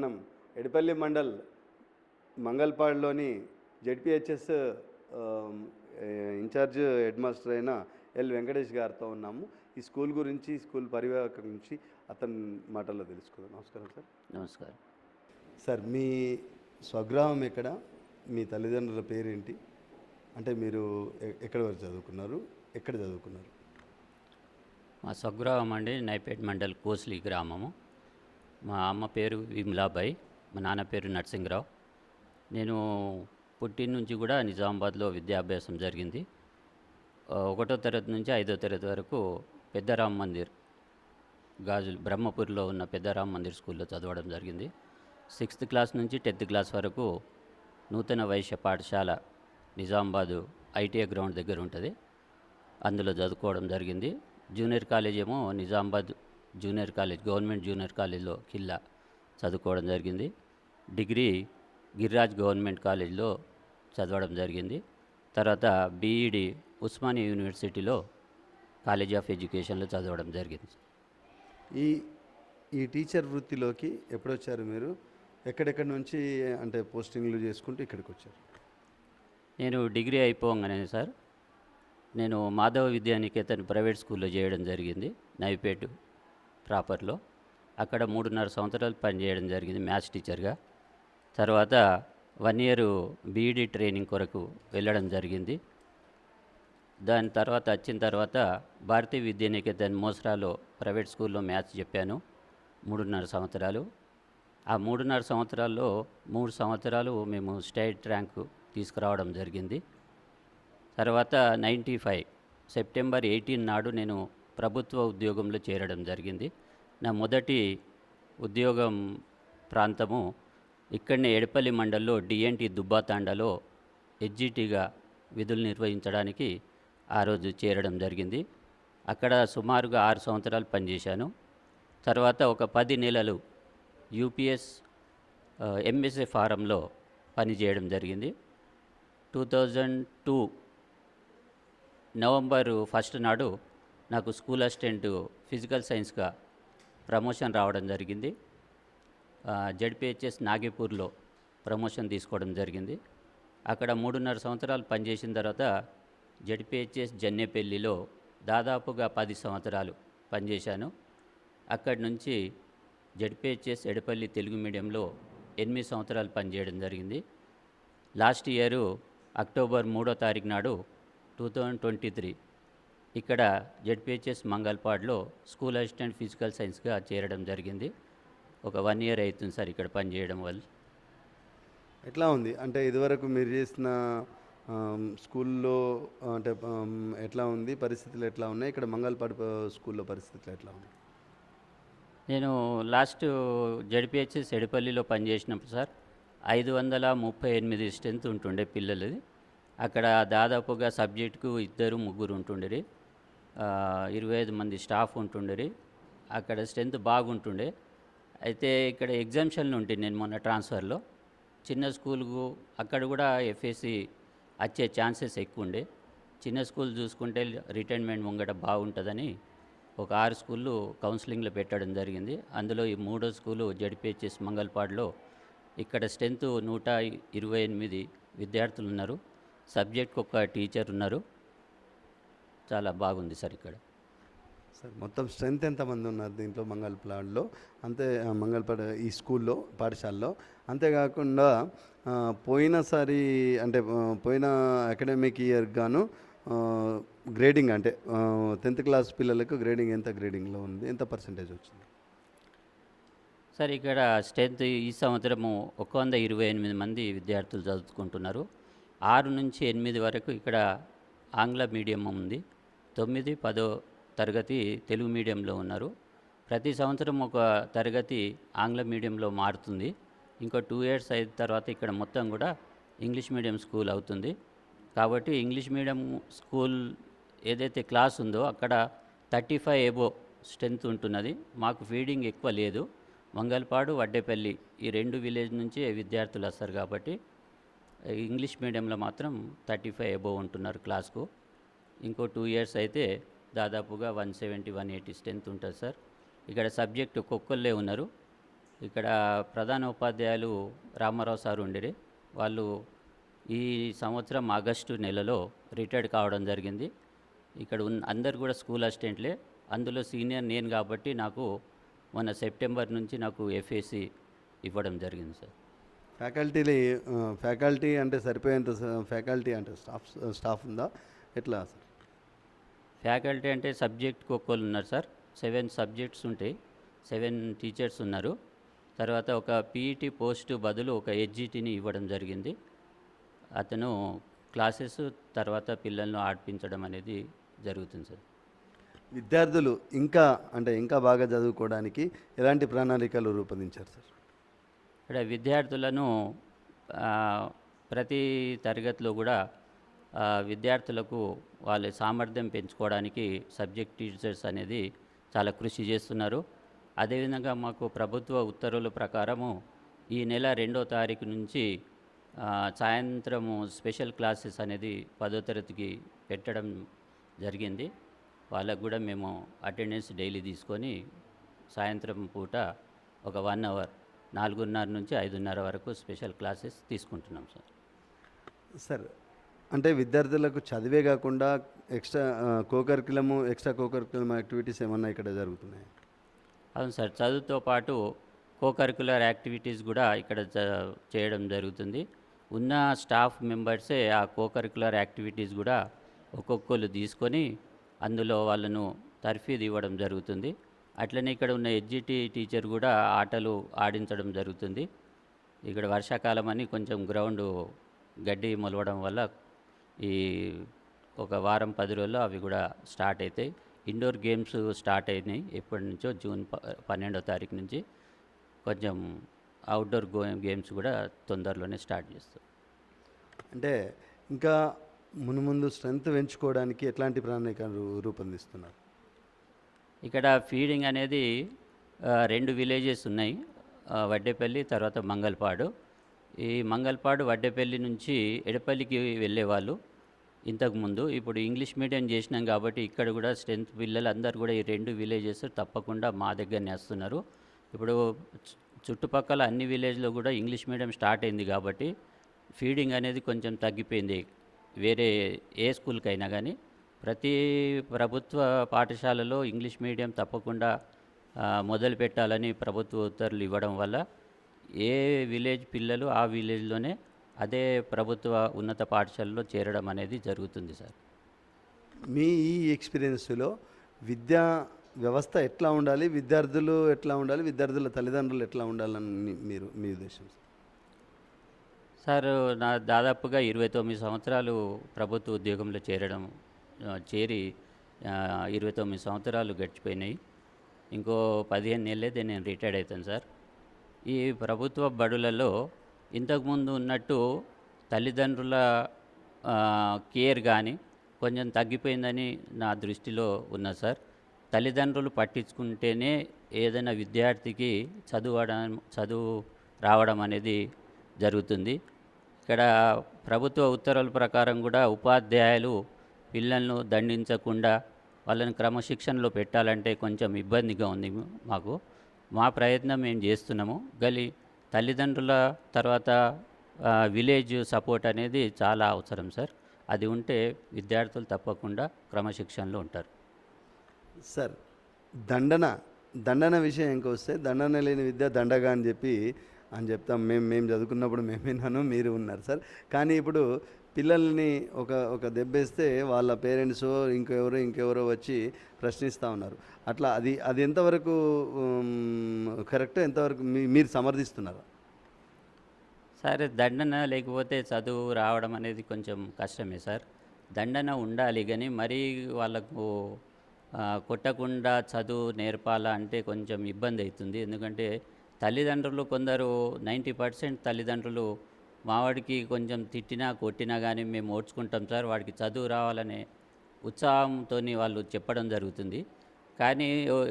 మనం ఎడిపల్లి మండల్ మంగల్పాడులోని ZPHS in-charge head master అయిన ఎల్ వెంకటేష్ గారితో ఉన్నాము. ఈ స్కూల్ గురించి స్కూల్ పరివాహక గురించి అతని మాటల్లో తెలుసుకుందాం. నమస్కారం సార్. నమస్కారం. సార్ మీ స్వగ్రామం ఎక్కడ? మీ తల్లిదండ్రుల పేరేంటి? అంటే మీరు ఎక్కడి వరకు చదువుకున్నారు? ఎక్కడ చదువుకున్నారు? మా స్వగ్రామం అండి నైపేట్ మండల్ కోస్లీ గ్రామము. మా అమ్మ పేరు విమలాబాయి మా నాన్న పేరు నరసింహరావు. నేను పుట్టిన నుంచి కూడా నిజామాబాద్లో విద్యాభ్యాసం జరిగింది. ఒకటో తరగతి నుంచి ఐదో తరగతి వరకు పెద్దరామ్ మందిర్ గాజులు బ్రహ్మపూర్లో ఉన్న పెద్దరామ్ మందిర్ స్కూల్లో చదవడం జరిగింది. సిక్స్త్ క్లాస్ నుంచి టెన్త్ క్లాస్ వరకు నూతన వైశ్య పాఠశాల నిజామాబాదు ఐటీఐ గ్రౌండ్ దగ్గర ఉంటుంది. అందులో చదువుకోవడం జరిగింది. జూనియర్ కాలేజ్ ఏమో Nizamabad junior college government junior కాలేజ్లో కిల్లా చదువుకోవడం జరిగింది. డిగ్రీ గిరిరాజ్ గవర్నమెంట్ కాలేజ్లో చదవడం జరిగింది. తర్వాత బీఈడి ఉస్మానియా యూనివర్సిటీలో కాలేజ్ ఆఫ్ ఎడ్యుకేషన్లో చదవడం జరిగింది. ఈ ఈ టీచర్ వృత్తిలోకి ఎప్పుడు వచ్చారు మీరు? ఎక్కడెక్కడి నుంచి అంటే పోస్టింగ్లు చేసుకుంటూ ఇక్కడికి వచ్చారు నేను డిగ్రీ అయిపోగానే సార్ నేను మాధవ విద్యానికేతన్ ప్రైవేట్ స్కూల్లో చేయడం జరిగింది నైపేట్. ప్రాపర్లో అక్కడ మూడున్నర సంవత్సరాలు పనిచేయడం జరిగింది మ్యాథ్స్ టీచర్గా. తర్వాత వన్ ఇయర్ బీఈడి ట్రైనింగ్ కొరకు వెళ్ళడం జరిగింది. దాని తర్వాత వచ్చిన తర్వాత భారతీయ విద్యానికేతన్ మోసరాలో ప్రైవేట్ స్కూల్లో మ్యాథ్స్ చెప్పాను మూడున్నర సంవత్సరాలు. ఆ మూడున్నర సంవత్సరాల్లో మూడు సంవత్సరాలు మేము స్టేట్ ర్యాంకు తీసుకురావడం జరిగింది. తర్వాత నైంటీ ఫైవ్ సెప్టెంబర్ ఎయిటీన్ నాడు నేను ప్రభుత్వ ఉద్యోగంలో చేరడం జరిగింది. నా మొదటి ఉద్యోగం ప్రాంతము ఇక్కడనే ఎడపల్లి మండల్లో డిఎన్టి దుబ్బాతాండలో హెచ్జిటిగా విధులు నిర్వహించడానికి ఆ రోజు చేరడం జరిగింది. అక్కడ సుమారుగా ఆరు సంవత్సరాలు పనిచేశాను. తర్వాత ఒక పది నెలలు యూపీఎస్ ఎంఎస్ఏ ఫారంలో పనిచేయడం జరిగింది. Two thousand two November first నాడు నాకు స్కూల్ అసిస్టెంట్ ఫిజికల్ సైన్స్గా ప్రమోషన్ రావడం జరిగింది. జడ్పిహెచ్ఎస్ నాగేపూర్లో ప్రమోషన్ తీసుకోవడం జరిగింది. అక్కడ మూడున్నర సంవత్సరాలు పనిచేసిన తర్వాత జడ్పిహెచ్ఎస్ జన్నేపల్లిలో దాదాపుగా పది సంవత్సరాలు పనిచేశాను. అక్కడి నుంచి జడ్పిహెచ్ఎస్ ఎడపల్లి తెలుగు మీడియంలో ఎనిమిది సంవత్సరాలు పనిచేయడం జరిగింది. లాస్ట్ ఇయరు అక్టోబర్ మూడో తారీఖు నాడు టూ థౌజండ్ ట్వంటీ త్రీ ఇక్కడ జెడ్పిహెచ్ఎస్ మంగల్పాడ్లో స్కూల్ అసిస్టెంట్ ఫిజికల్ సైన్స్గా చేరడం జరిగింది. ఒక వన్ ఇయర్ అవుతుంది సార్ ఇక్కడ పనిచేయడం వల్ల. ఎట్లా ఉంది? అంటే ఇదివరకు మీరు చేసిన స్కూల్లో అంటే ఎట్లా ఉంది? పరిస్థితులు ఎట్లా ఉన్నాయి? ఇక్కడ మంగళపాడు స్కూల్లో పరిస్థితులు ఎట్లా ఉన్నాయి? నేను లాస్ట్ జడ్పిహెచ్ఎస్ ఎడపల్లిలో పనిచేసినప్పుడు సార్ ఐదు వందల ముప్పై ఎనిమిది స్ట్రెంత్ ఉంటుండే పిల్లలది. అక్కడ దాదాపుగా సబ్జెక్టుకు ఇద్దరు ముగ్గురు ఉంటుండేది. ఇరవై ఐదు మంది స్టాఫ్ ఉంటుండేది. అక్కడ స్ట్రెంత్ బాగుంటుండే. అయితే ఇక్కడ ఎగ్జామ్షన్లు ఉంటుంది నేను మొన్న ట్రాన్స్ఫర్లో. చిన్న స్కూల్కు అక్కడ కూడా ఎఫ్ఎస్సి వచ్చే ఛాన్సెస్ ఎక్కువ ఉండే చిన్న స్కూల్ చూసుకుంటే రిటైర్మెంట్ ముంగట బాగుంటుందని ఒక ఆరు స్కూళ్ళు కౌన్సిలింగ్లో పెట్టడం జరిగింది. అందులో ఈ మూడో స్కూలు జడిపిహెచ్ఎస్ మంగళపాడులో ఇక్కడ స్ట్రెంత్ నూట ఇరవై ఎనిమిది విద్యార్థులు ఉన్నారు. సబ్జెక్ట్కి ఒక టీచర్ ఉన్నారు. చాలా బాగుంది సార్ ఇక్కడ. సార్ మొత్తం స్ట్రెంత్ ఎంతమంది ఉన్నారు దీంట్లో మంగళపాడులో అంతే మంగళపాడు ఈ స్కూల్లో పాఠశాలలో? అంతేకాకుండా పోయినసారి అంటే పోయిన అకాడమిక్ ఇయర్ గాను గ్రేడింగ్ అంటే టెన్త్ క్లాస్ పిల్లలకు గ్రేడింగ్ ఎంత గ్రేడింగ్లో ఉంది? ఎంత పర్సంటేజ్ వచ్చింది? సార్ ఇక్కడ స్ట్రెంత్ ఈ సంవత్సరము ఒక వంద ఇరవై ఎనిమిది మంది విద్యార్థులు చదువుకుంటున్నారు. ఆరు నుంచి ఎనిమిది వరకు ఇక్కడ ఆంగ్ల మీడియం ఉంది. తొమ్మిది పదో తరగతి తెలుగు మీడియంలో ఉన్నారు. ప్రతి సంవత్సరం ఒక తరగతి ఆంగ్ల మీడియంలో మారుతుంది. ఇంకో టూ ఇయర్స్ అయిన తర్వాత ఇక్కడ మొత్తం కూడా ఇంగ్లీష్ మీడియం స్కూల్ అవుతుంది. కాబట్టి ఇంగ్లీష్ మీడియం స్కూల్ ఏదైతే క్లాస్ ఉందో అక్కడ థర్టీ ఫైవ్ ఎబో స్ట్రెంత్ ఉంటున్నది. మాకు ఫీడింగ్ ఎక్కువ లేదు. మంగళపాడు వడ్డేపల్లి ఈ రెండు విలేజ్ నుంచి విద్యార్థులు వస్తారు కాబట్టి ఇంగ్లీష్ మీడియంలో మాత్రం థర్టీ ఫైవ్ ఎబో ఉంటున్నారు క్లాస్కు. ఇంకో టూ ఇయర్స్ అయితే దాదాపుగా one seventy one eighty strength ఉంటుంది సార్. ఇక్కడ సబ్జెక్ట్ ఒక్కొక్కళ్ళే ఉన్నారు. ఇక్కడ ప్రధాన ఉపాధ్యాయులు రామారావు సార్ ఉండేది. వాళ్ళు ఈ సంవత్సరం ఆగస్టు నెలలో రిటైర్డ్ కావడం జరిగింది. ఇక్కడ ఉన్న అందరు కూడా స్కూల్ అసిస్టెంట్లే అందులో సీనియర్ నేను కాబట్టి నాకు మొన్న సెప్టెంబర్ నుంచి నాకు ఎఫ్ఏసి ఇవ్వడం జరిగింది సార్. ఫ్యాకల్టీ ఫ్యాకల్టీ అంటే సరిపోయేంత ఫ్యాకల్టీ అంటే స్టాఫ్ స్టాఫ్ ఉందా? ఎట్లా సార్? ఫ్యాకల్టీ అంటే సబ్జెక్ట్కి ఒక్కళ్ళు ఉన్నారు సార్. సెవెన్ సబ్జెక్ట్స్ ఉంటాయి. సెవెన్ టీచర్స్ ఉన్నారు. తర్వాత ఒక పీఈటీ పోస్ట్ బదులు ఒక హెచ్జిటిని ఇవ్వడం జరిగింది. అతను క్లాసెస్ తర్వాత పిల్లలను ఆడిపించడం అనేది జరుగుతుంది సార్. విద్యార్థులు ఇంకా అంటే ఇంకా బాగా చదువుకోవడానికి ఎలాంటి ప్రణాళికలు రూపొందించారు సార్? ఇక్కడ విద్యార్థులను ప్రతి తరగతిలో కూడా విద్యార్థులకు వాళ్ళ సామర్థ్యం పెంచుకోవడానికి సబ్జెక్ట్ టీచర్స్ అనేది చాలా కృషి చేస్తున్నారు. అదేవిధంగా మాకు ప్రభుత్వ ఉత్తర్వుల ప్రకారము ఈ నెల రెండో తారీఖు నుంచి సాయంత్రము స్పెషల్ క్లాసెస్ అనేది పదో తరగతికి పెట్టడం జరిగింది. వాళ్ళకు కూడా మేము అటెండెన్స్ డైలీ తీసుకొని సాయంత్రం పూట ఒక వన్ అవర్ నాలుగున్నర నుంచి ఐదున్నర వరకు స్పెషల్ క్లాసెస్ తీసుకుంటున్నాం సార్. సార్ అంటే విద్యార్థులకు చదివే కాకుండా ఎక్స్ట్రా కోకరికులము ఎక్స్ట్రా కోకరికులం యాక్టివిటీస్ ఏమన్నా ఇక్కడ జరుగుతున్నాయి? అవును సార్ చదువుతో పాటు కోకరికులర్ యాక్టివిటీస్ కూడా ఇక్కడ చేయడం జరుగుతుంది. ఉన్న స్టాఫ్ మెంబర్సే ఆ కోకరికులర్ యాక్టివిటీస్ కూడా ఒక్కొక్కరు తీసుకొని అందులో వాళ్ళను తర్ఫీదు ఇవ్వడం జరుగుతుంది. అట్లనే ఇక్కడ ఉన్న ఎడ్జిటి టీచర్ కూడా ఆటలు ఆడించడం జరుగుతుంది. ఇక్కడ వర్షాకాలం అని కొంచెం గ్రౌండ్ గడ్డి మొలవడం వల్ల ఈ ఒక వారం పది రోజుల్లో అవి కూడా స్టార్ట్ అవుతాయి ఇండోర్ గేమ్స్ స్టార్ట్ అయినాయి ఎప్పటి నుంచో జూన్ పన్నెండో తారీఖు నుంచి. కొంచెం అవుట్డోర్ గో గేమ్స్ కూడా తొందరలోనే స్టార్ట్ చేస్తాం. అంటే ఇంకా మునుముందు స్ట్రెంత్ పెంచుకోవడానికి ఎట్లాంటి ప్రణాళికలు రూపొందిస్తున్నారు? ఇక్కడ ఫీడింగ్ అనేది రెండు విలేజెస్ ఉన్నాయి. వడ్డేపల్లి తర్వాత మంగళపాడు ఈ మంగళపాడు వడ్డేపల్లి నుంచి ఎడపల్లికి వెళ్ళేవాళ్ళు. ఇంతకుముందు ఇప్పుడు ఇంగ్లీష్ మీడియం చేసినాం కాబట్టి ఇక్కడ కూడా స్ట్రెంత్ పిల్లలు అందరు కూడా ఈ రెండు విలేజెస్ తప్పకుండా మా దగ్గరనే వస్తున్నారు. ఇప్పుడు చుట్టుపక్కల అన్ని విలేజ్లో కూడా ఇంగ్లీష్ మీడియం స్టార్ట్ అయింది కాబట్టి ఫీడింగ్ అనేది కొంచెం తగ్గిపోయింది. వేరే ఏ స్కూల్కైనా కానీ ప్రతి ప్రభుత్వ పాఠశాలలో ఇంగ్లీష్ మీడియం తప్పకుండా మొదలు పెట్టాలని ప్రభుత్వ ఉత్తర్వులు ఇవ్వడం వల్ల ఏ విలేజ్ పిల్లలు ఆ విలేజ్లోనే అదే ప్రభుత్వ ఉన్నత పాఠశాలలో చేరడం అనేది జరుగుతుంది సార్. మీ ఈ ఎక్స్పీరియన్స్లో విద్యా వ్యవస్థ ఎట్లా ఉండాలి? విద్యార్థులు ఎట్లా ఉండాలి? విద్యార్థుల తల్లిదండ్రులు ఎట్లా ఉండాలని మీరు మీ ఉద్దేశం? సార్ నా దాదాపుగా ఇరవై తొమ్మిది సంవత్సరాలు ప్రభుత్వ ఉద్యోగంలో చేరడం చేరి ఇరవై తొమ్మిది సంవత్సరాలు గడిచిపోయినాయి. ఇంకో పదిహేను నెలలైతే నేను రిటైర్డ్ అవుతాను సార్. ఈ ప్రభుత్వ బడులలో ఇంతకుముందు ఉన్నట్టు తల్లిదండ్రుల కేర్ కానీ కొంచెం తగ్గిపోయిందని నా దృష్టిలో ఉన్నది సార్. తల్లిదండ్రులు పట్టించుకుంటేనే ఏదైనా విద్యార్థికి చదువడం చదువు రావడం అనేది జరుగుతుంది. ఇక్కడ ప్రభుత్వ ఉత్తర్వుల ప్రకారం కూడా ఉపాధ్యాయులు పిల్లలను దండించకుండా వాళ్ళని క్రమశిక్షణలో పెట్టాలంటే కొంచెం ఇబ్బందిగా ఉంది మాకు. మా ప్రయత్నం మేము చేస్తున్నాము. గలి తల్లిదండ్రుల తర్వాత విలేజ్ సపోర్ట్ అనేది చాలా అవసరం సార్. అది ఉంటే విద్యార్థులు తప్పకుండా క్రమశిక్షణలో ఉంటారు. సార్ దండన దండన విషయంకి వస్తే దండన లేని విద్య దండగా అని చెప్పి అని చెప్తాం. మేము మేము చదువుకున్నప్పుడు మేము విన్నాను మీరు ఉన్నారు సార్. కానీ ఇప్పుడు పిల్లల్ని ఒక ఒక దెబ్బేస్తే వాళ్ళ పేరెంట్స్ ఇంకెవరో ఇంకెవరో వచ్చి ప్రశ్నిస్తూ ఉన్నారు. అట్లా అది అది ఎంతవరకు కరెక్ట్ ఎంతవరకు మీ మీరు సమర్థిస్తున్నారు? సరే దండన లేకపోతే చదువు రావడం అనేది కొంచెం కష్టమే సార్. దండన ఉండాలి కానీ మరీ వాళ్ళకు కొట్టకుండా చదువు నేర్పాలా అంటే కొంచెం ఇబ్బంది అవుతుంది. ఎందుకంటే తల్లిదండ్రులు కొందరు నైంటీ పర్సెంట్ తల్లిదండ్రులు మావాడికి కొంచెం తిట్టినా కొట్టినా కానీ మేము ఓడ్చుకుంటాం సార్. వాడికి చదువు రావాలనే ఉత్సాహంతో వాళ్ళు చెప్పడం జరుగుతుంది. కానీ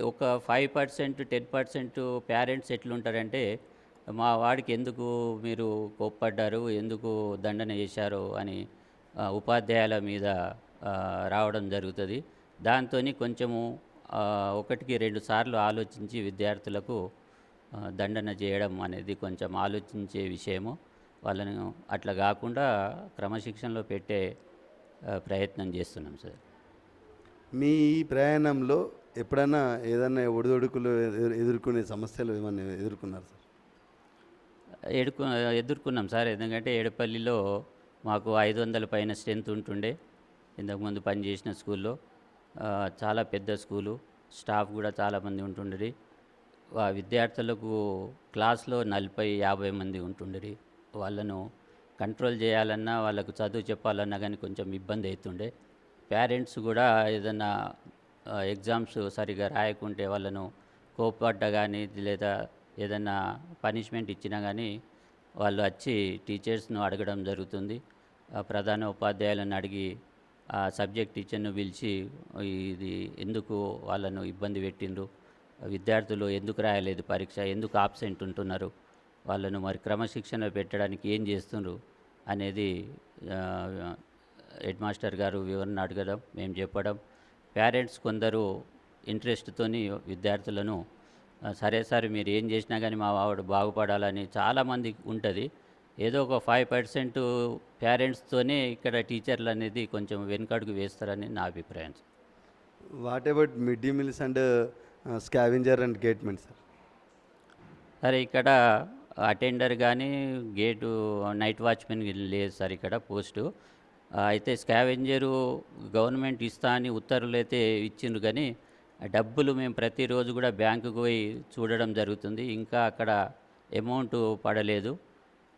ఒక five percent ten percent parents ఎట్లుంటారంటే మా వాడికి ఎందుకు మీరు కోప్పడ్డారు ఎందుకు దండన చేశారు అని ఉపాధ్యాయుల మీద రావడం జరుగుతుంది. దాంతో కొంచెము ఒకటికి రెండు సార్లు ఆలోచించి విద్యార్థులకు దండన చేయడం అనేది కొంచెం ఆలోచించే విషయము. వాళ్ళను అట్లా కాకుండా క్రమశిక్షణలో పెట్టే ప్రయత్నం చేస్తున్నాం సార్. మీ ఈ ప్రయాణంలో ఎప్పుడైనా ఏదైనా ఒడిదొడుకులు ఎదురు- ఎదుర్కొనే సమస్యలు ఏమైనా ఎదుర్కొన్నారు సార్? ఎడుకు ఎదుర్కొన్నాం సార్. ఎందుకంటే ఏడుపల్లిలో మాకు ఐదు వందల పైన స్ట్రెంత్ ఉంటుండే. ఇంతకుముందు పనిచేసిన స్కూల్లో చాలా పెద్ద స్కూలు స్టాఫ్ కూడా చాలామంది ఉంటుండేది. విద్యార్థులకు క్లాస్లో నలభై యాభై మంది ఉంటుండేది. వాళ్ళను కంట్రోల్ చేయాలన్నా వాళ్ళకు చదువు చెప్పాలన్నా కానీ కొంచెం ఇబ్బంది అవుతుండే పేరెంట్స్ కూడా ఏదైనా ఎగ్జామ్స్ సరిగా రాయకుంటే వాళ్ళను కోపడ్డ కానీ లేదా ఏదైనా పనిష్మెంట్ ఇచ్చినా కానీ వాళ్ళు వచ్చి టీచర్స్ను అడగడం జరుగుతుంది. ప్రధాన ఉపాధ్యాయులను అడిగి ఆ సబ్జెక్ట్ టీచర్ను పిలిచి ఇది ఎందుకు వాళ్ళను ఇబ్బంది పెట్టిండ్రు? విద్యార్థులు ఎందుకు రాయలేదు పరీక్ష? ఎందుకు ఆబ్సెంట్ ఉంటున్నారు? వాళ్ళను మరి క్రమశిక్షణ పెట్టడానికి ఏం చేస్తుండ్రు అనేది హెడ్ మాస్టర్ గారు వివరణ అడగడం మేము చెప్పడం పేరెంట్స్ కొందరు ఇంట్రెస్ట్తోని విద్యార్థులను "ఆ, సరే సార్ మీరు ఏం చేసినా కానీ మా వాడు బాగుపడాలని చాలామంది ఉంటుంది ఏదో ఒక ఫైవ్ పర్సెంట్ పేరెంట్స్తోనే ఇక్కడ టీచర్లు అనేది కొంచెం వెనుకడుగు వేస్తారని నా అభిప్రాయం sir. What about mid day meals and scavenger and గేట్మెంట్ sir సరే ఇక్కడ అటెండర్ కానీ గేటు నైట్ వాచ్మెన్ లేదు సార్ ఇక్కడ పోస్టు. అయితే స్కావెంజరు గవర్నమెంట్ ఇస్తా అని ఉత్తర్వులు అయితే ఇచ్చిండ్రు కానీ డబ్బులు మేము ప్రతిరోజు కూడా బ్యాంకుకు పోయి చూడడం జరుగుతుంది. ఇంకా అక్కడ అమౌంట్ పడలేదు.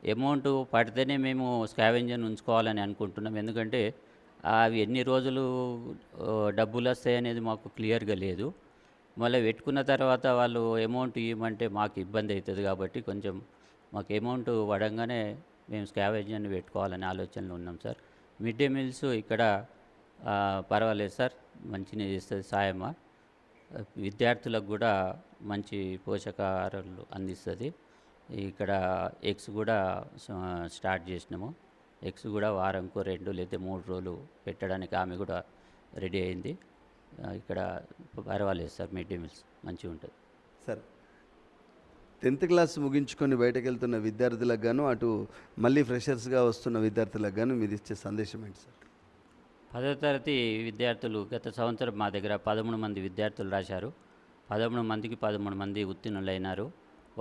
అమౌంట్ పడితేనే మేము స్కావెంజర్ని ఉంచుకోవాలని అనుకుంటున్నాం. ఎందుకంటే అవి ఎన్ని రోజులు డబ్బులు వస్తాయి అనేది మాకు క్లియర్గా లేదు. మళ్ళీ పెట్టుకున్న తర్వాత వాళ్ళు అమౌంట్ ఇవ్వమంటే మాకు ఇబ్బంది అవుతుంది కాబట్టి కొంచెం మాకు అమౌంట్ పడంగానే మేము స్కావేజర్ని పెట్టుకోవాలనే ఆలోచనలో ఉన్నాం సార్. మిడ్ డే మీల్స్ ఇక్కడ పర్వాలేదు సార్ మంచినే చేస్తుంది సాయమ్మ. విద్యార్థులకు కూడా మంచి పోషకాహారాలు అందిస్తుంది. ఇక్కడ ఎగ్స్ కూడా స్టార్ట్ చేసినాము. ఎగ్స్ కూడా వారంకు రెండు లేదా మూడు రోజులు పెట్టడానికి ఆమె కూడా రెడీ అయింది. ఇక్కడ పర్వాలేదు సార్ మిడ్ డే మీల్స్ మంచిగా ఉంటుంది. సార్ టెన్త్ క్లాస్ ముగించుకొని బయటకు వెళ్తున్న విద్యార్థులకు గాను అటు మళ్ళీ ఫ్రెషర్స్గా వస్తున్న విద్యార్థులకు గాను మీరు ఇచ్చే సందేశం ఏంటి సార్? పదో తరగతి విద్యార్థులు గత సంవత్సరం మా దగ్గర పదమూడు మంది విద్యార్థులు రాశారు. పదమూడు మందికి పదమూడు మంది ఉత్తీర్ణులైనారు.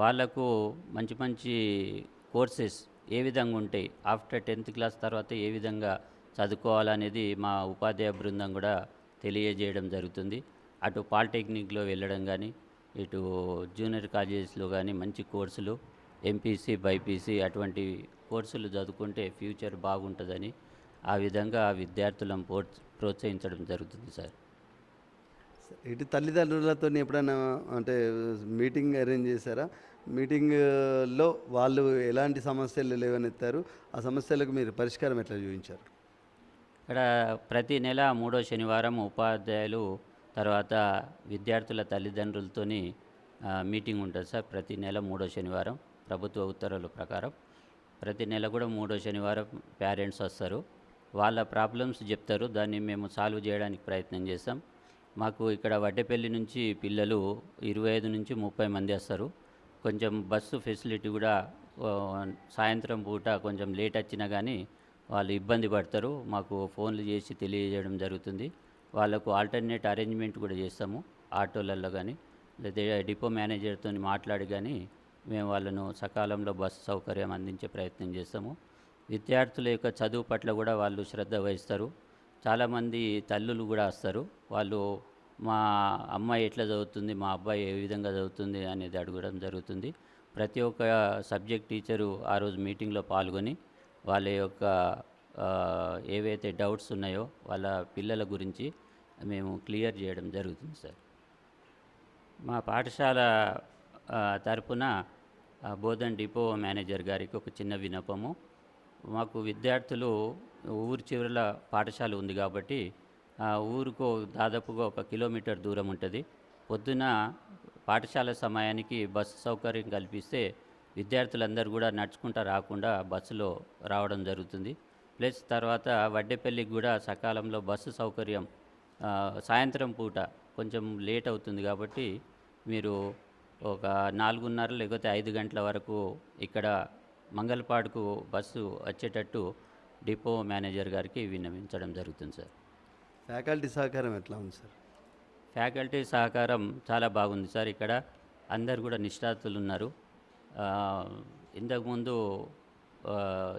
వాళ్ళకు మంచి మంచి కోర్సెస్ ఏ విధంగా ఉంటాయి ఆఫ్టర్ టెన్త్ క్లాస్ తర్వాత ఏ విధంగా చదువుకోవాలనేది మా ఉపాధ్యాయ బృందం కూడా తెలియజేయడం జరుగుతుంది. అటు పాలిటెక్నిక్లో వెళ్ళడం కానీ ఇటు జూనియర్ కాలేజెస్లో కానీ మంచి కోర్సులు ఎంపీసీ బైపీసీ అటువంటి కోర్సులు చదువుకుంటే ఫ్యూచర్ బాగుంటుందని ఆ విధంగా విద్యార్థులను ప్రోత్సహించడం జరుగుతుంది సార్. ఇటు తల్లిదండ్రులతో ఎప్పుడైనా అంటే మీటింగ్ అరేంజ్ చేశారా? మీటింగ్లో వాళ్ళు ఎలాంటి సమస్యలు లేవనెత్తారు? ఆ సమస్యలకు మీరు పరిష్కారం ఎట్లా చూపించారు? ఇక్కడ ప్రతి నెల మూడో శనివారం ఉపాధ్యాయులు తర్వాత విద్యార్థుల తల్లిదండ్రులతోని మీటింగ్ ఉంటుంది సార్ ప్రతి నెల మూడో శనివారం ప్రభుత్వ ఉత్తర్వుల ప్రకారం. ప్రతి నెల కూడా మూడో శనివారం పేరెంట్స్ వస్తారు. వాళ్ళ ప్రాబ్లమ్స్ చెప్తారు. దాన్ని మేము సాల్వ్ చేయడానికి ప్రయత్నం చేస్తాం. మాకు ఇక్కడ వడ్డెపల్లి నుంచి పిల్లలు ఇరవై ఐదు నుంచి ముప్పై మంది వస్తారు. కొంచెం బస్సు ఫెసిలిటీ కూడా సాయంత్రం పూట కొంచెం లేట్ వచ్చినా కానీ వాళ్ళు ఇబ్బంది పడతారు మాకు ఫోన్లు చేసి తెలియజేయడం జరుగుతుంది. వాళ్ళకు ఆల్టర్నేట్ అరేంజ్మెంట్ కూడా చేస్తాము ఆటోలలో కానీ లేదా డిపో మేనేజర్తో మాట్లాడి కానీ మేము వాళ్ళను సకాలంలో బస్సు సౌకర్యం అందించే ప్రయత్నం చేస్తాము. విద్యార్థుల యొక్క చదువు పట్ల కూడా వాళ్ళు శ్రద్ధ వహిస్తారు. చాలామంది తల్లులు కూడా వస్తారు. వాళ్ళు మా అమ్మాయి ఎట్లా చదువుతుంది మా అబ్బాయి ఏ విధంగా చదువుతుంది అనేది అడగడం జరుగుతుంది. ప్రతి ఒక్క సబ్జెక్ట్ టీచరు ఆ రోజు మీటింగ్లో పాల్గొని వాళ్ళ యొక్క ఏవైతే డౌట్స్ ఉన్నాయో వాళ్ళ పిల్లల గురించి మేము క్లియర్ చేయడం జరుగుతుంది సార్. మా పాఠశాల తరపున బోధన్ డిపో మేనేజర్ గారికి ఒక చిన్న వినపము మాకు విద్యార్థులు ఊరు చివరల పాఠశాల ఉంది కాబట్టి ఊరుకు దాదాపుగా ఒక కిలోమీటర్ దూరం ఉంటుంది. పొద్దున పాఠశాల సమయానికి బస్సు సౌకర్యం కల్పిస్తే విద్యార్థులందరూ కూడా నడుచుకుంటూ రాకుండా బస్సులో రావడం జరుగుతుంది. ప్లస్ తర్వాత వడ్డేపల్లికి కూడా సకాలంలో బస్సు సౌకర్యం సాయంత్రం పూట కొంచెం లేట్ అవుతుంది కాబట్టి మీరు ఒక నాలుగున్నర లేకపోతే ఐదు గంటల వరకు ఇక్కడ మంగళపాడుకు బస్సు వచ్చేటట్టు డిపో మేనేజర్ గారికి విన్నవించడం జరుగుతుంది సార్. ఫ్యాకల్టీ సహకారం ఎట్లా ఉంది సార్? ఫ్యాకల్టీ సహకారం చాలా బాగుంది సార్. ఇక్కడ అందరు కూడా నిష్ణాతులు ఉన్నారు. ఇంతకుముందు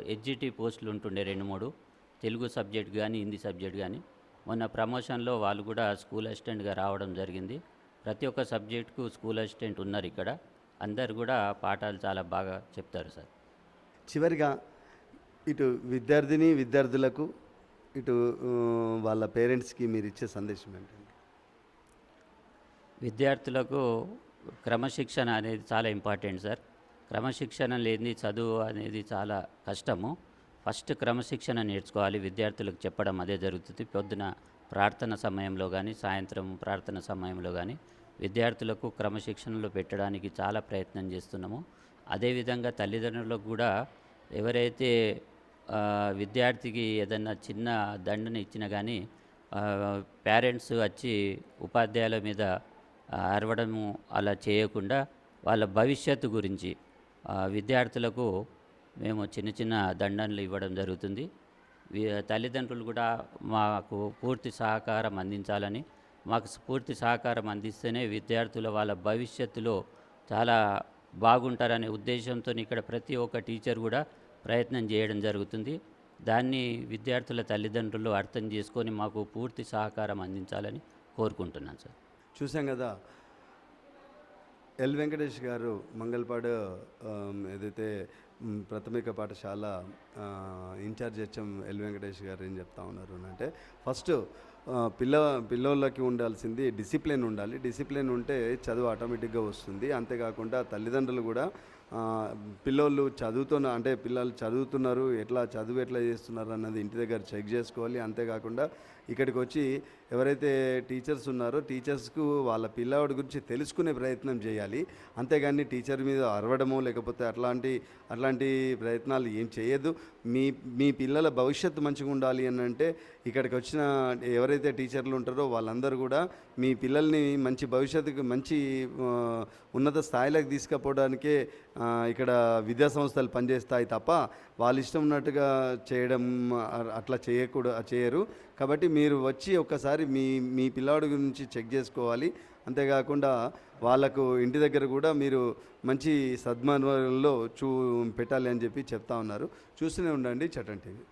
హెచ్జిటి పోస్టులు ఉంటుండే రెండు మూడు తెలుగు సబ్జెక్ట్ కానీ హిందీ సబ్జెక్ట్ కానీ మొన్న ప్రమోషన్లో వాళ్ళు కూడా స్కూల్ అసిస్టెంట్గా రావడం జరిగింది. ప్రతి ఒక్క సబ్జెక్టుకు స్కూల్ అసిస్టెంట్ ఉన్నారు ఇక్కడ. అందరు కూడా పాఠాలు చాలా బాగా చెప్తారు సార్. చివరిగా ఇటు విద్యార్థిని విద్యార్థులకు ఇటు వాళ్ళ పేరెంట్స్కి మీరు ఇచ్చే సందేశం ఏంటండి విద్యార్థులకు క్రమశిక్షణ అనేది చాలా ఇంపార్టెంట్ సార్. క్రమశిక్షణ లేని చదువు అనేది చాలా కష్టము. ఫస్ట్ క్రమశిక్షణ నేర్చుకోవాలి. విద్యార్థులకు చెప్పడం అదే జరుగుతుంది. పొద్దున ప్రార్థన సమయంలో కానీ సాయంత్రం ప్రార్థన సమయంలో కానీ విద్యార్థులకు క్రమశిక్షణలో పెట్టడానికి చాలా ప్రయత్నం చేస్తున్నాము. అదేవిధంగా తల్లిదండ్రులకు కూడా ఎవరైతే విద్యార్థికి ఏదైనా చిన్న దండన ఇచ్చినా కానీ పేరెంట్స్ వచ్చి ఉపాధ్యాయుల మీద అరవడము అలా చేయకుండా వాళ్ళ భవిష్యత్తు గురించి విద్యార్థులకు మేము చిన్న చిన్న దండనలు ఇవ్వడం జరుగుతుంది. తల్లిదండ్రులు కూడా మాకు పూర్తి సహకారం అందించాలని మాకు పూర్తి సహకారం అందిస్తేనే విద్యార్థుల వాళ్ళ భవిష్యత్తులో చాలా బాగుంటారనే ఉద్దేశంతో ఇక్కడ ప్రతి ఒక్క టీచర్ కూడా ప్రయత్నం చేయడం జరుగుతుంది. దాన్ని విద్యార్థుల తల్లిదండ్రులు అర్థం చేసుకొని మాకు పూర్తి సహకారం అందించాలని కోరుకుంటున్నాను సార్. చూసాం కదా ఎల్ వెంకటేష్ గారు మంగళపాడు ఏదైతే ప్రాథమిక పాఠశాల ఇన్ఛార్జ్ హెచ్ఎం ఎల్ వెంకటేష్ గారు ఏం చెప్తా ఉన్నారు అంటే ఫస్ట్ పిల్ల పిల్లోళ్ళకి ఉండాల్సింది డిసిప్లిన్ ఉండాలి. డిసిప్లిన్ ఉంటే చదువు ఆటోమేటిక్గా వస్తుంది. అంతేకాకుండా తల్లిదండ్రులు కూడా పిల్లోళ్ళు చదువుతున్న అంటే పిల్లలు చదువుతున్నారు ఎట్లా చదువు ఎట్లా చేస్తున్నారు అన్నది ఇంటి దగ్గర చెక్ చేసుకోవాలి. అంతేకాకుండా ఇక్కడికి వచ్చి ఎవరైతే టీచర్స్ ఉన్నారో టీచర్స్కు వాళ్ళ పిల్లవాడి గురించి తెలుసుకునే ప్రయత్నం చేయాలి. అంతేగాని టీచర్ మీద అరవడము లేకపోతే అట్లాంటి అట్లాంటి ప్రయత్నాలు ఏం చేయొద్దు. మీ మీ పిల్లల భవిష్యత్తు మంచిగా ఉండాలి అని అంటే ఇక్కడికి వచ్చిన ఎవరైతే టీచర్లు ఉంటారో వాళ్ళందరూ కూడా మీ పిల్లల్ని మంచి భవిష్యత్తుకు మంచి ఉన్నత స్థాయిలోకి తీసుకుపోవడానికే ఇక్కడ విద్యా సంస్థలు పనిచేస్తాయి తప్ప వాళ్ళ ఇష్టం ఉన్నట్టుగా చేయడం అట్లా చేయకూడదు చేయరు. కాబట్టి మీరు వచ్చి ఒకసారి మీ మీ పిల్లాడి గురించి చెక్ చేసుకోవాలి. అంతేకాకుండా వాళ్ళకు ఇంటి దగ్గర కూడా మీరు మంచి సద్మాన్వయంలో చూ పెట్టాలి అని చెప్పి చెప్తా ఉన్నారు. చూస్తూనే ఉండండి చటన్ టీవీ.